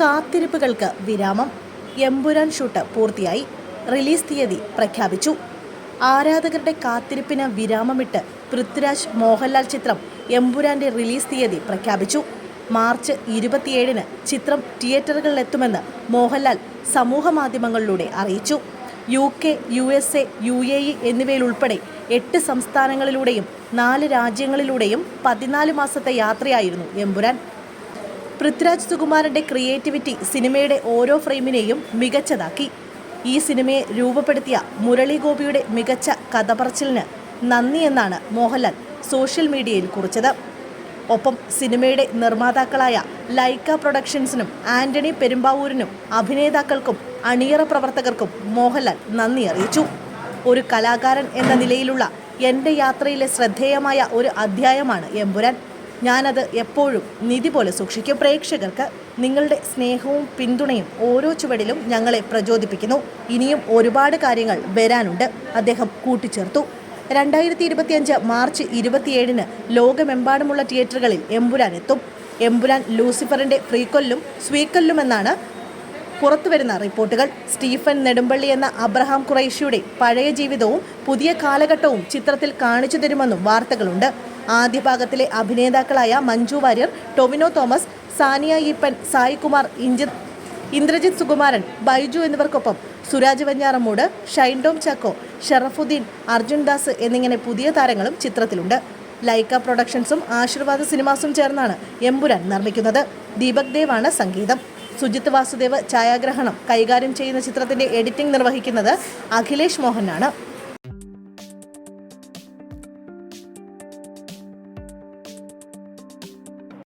കാത്തിരിപ്പുകൾക്ക് വിരാമം. എമ്പുരാൻ ഷൂട്ട് പൂർത്തിയായി. റിലീസ് തീയതി പ്രഖ്യാപിച്ചു. ആരാധകരുടെ കാത്തിരിപ്പിന് വിരാമമിട്ട് പൃഥ്വിരാജ് മോഹൻലാൽ ചിത്രം എമ്പുരാന്റെ റിലീസ് തീയതി പ്രഖ്യാപിച്ചു. മാർച്ച് ഇരുപത്തിയേഴിന് ചിത്രം തിയേറ്ററുകളിലെത്തുമെന്ന് മോഹൻലാൽ സമൂഹമാധ്യമങ്ങളിലൂടെ അറിയിച്ചു. U K U S A U A E എന്നിവയിലുൾപ്പെടെ എട്ട് സംസ്ഥാനങ്ങളിലൂടെയും നാല് രാജ്യങ്ങളിലൂടെയും പതിനാല് മാസത്തെ യാത്രയായിരുന്നു എമ്പുരാൻ പൃഥ്വിരാജ് സുകുമാരന്റെ ക്രിയേറ്റിവിറ്റി സിനിമയുടെ ഓരോ ഫ്രെയിമിനെയും മികച്ചതാക്കി. ഈ സിനിമയെ രൂപപ്പെടുത്തിയ മുരളി ഗോപിയുടെ മികച്ച കഥ പറച്ചിലിന് നന്ദി എന്നാണ് മോഹൻലാൽ സോഷ്യൽ മീഡിയയിൽ കുറിച്ചത്. ഒപ്പം സിനിമയുടെ നിർമ്മാതാക്കളായ ലൈക്ക പ്രൊഡക്ഷൻസിനും ആന്റണി പെരുമ്പാവൂരിനും അഭിനേതാക്കൾക്കും അണിയറ പ്രവർത്തകർക്കും മോഹൻലാൽ നന്ദി അറിയിച്ചു. ഒരു കലാകാരൻ എന്ന നിലയിലുള്ള എന്റെ യാത്രയിലെ ശ്രദ്ധേയമായ ഒരു അധ്യായമാണ് എമ്പുരാൻ. ഞാനത് എപ്പോഴും നിധി പോലെ സൂക്ഷിക്കും. പ്രേക്ഷകർക്ക് നിങ്ങളുടെ സ്നേഹവും പിന്തുണയും ഓരോ ചുവടിലും ഞങ്ങളെ പ്രചോദിപ്പിക്കുന്നു. ഇനിയും ഒരുപാട് കാര്യങ്ങൾ വരാനുണ്ട്. അദ്ദേഹം കൂട്ടിച്ചേർത്തു. രണ്ടായിരത്തി ഇരുപത്തിയഞ്ച് മാർച്ച് ഇരുപത്തിയേഴിന് ലോകമെമ്പാടുമുള്ള തിയേറ്ററുകളിൽ എമ്പുരാൻ എത്തും. എമ്പുരാൻ ലൂസിഫറിന്റെ ഫ്രീക്കൊല്ലും സ്വീക്കൊല്ലുമെന്നാണ് പുറത്തുവരുന്ന റിപ്പോർട്ടുകൾ. സ്റ്റീഫൻ നെടുമ്പള്ളി എന്ന അബ്രഹാം ഖുറൈഷിയുടെ പഴയ ജീവിതവും പുതിയ കാലഘട്ടവും ചിത്രത്തിൽ കാണിച്ചു തരുമെന്നും വാർത്തകളുണ്ട്. ആദ്യ ഭാഗത്തിലെ അഭിനേതാക്കളായ മഞ്ജു വാര്യർ ടൊവിനോ തോമസ് സാനിയ ഈപ്പൻ സായികുമാർ ഇഞ്ചി ഇന്ദ്രജിത് സുകുമാരൻ ബൈജു എന്നിവർക്കൊപ്പം സുരാജ് വഞ്ഞാറമൂട് ഷൈൻ ടോം ചാക്കോ ഷറഫുദ്ദീൻ അർജുൻ ദാസ് എന്നിങ്ങനെ പുതിയ താരങ്ങളും ചിത്രത്തിലുണ്ട്. ലൈക്ക പ്രൊഡക്ഷൻസും ആശീർവാദ സിനിമാസും ചേർന്നാണ് എമ്പുരാൻ നിർമ്മിക്കുന്നത്. ദീപക് ദേവാണ് സംഗീതം. സുജിത് വാസുദേവ് ഛായാഗ്രഹണം കൈകാര്യം ചെയ്യുന്ന ചിത്രത്തിന്റെ എഡിറ്റിംഗ് നിർവഹിക്കുന്നത് അഖിലേഷ് മോഹനാണ്.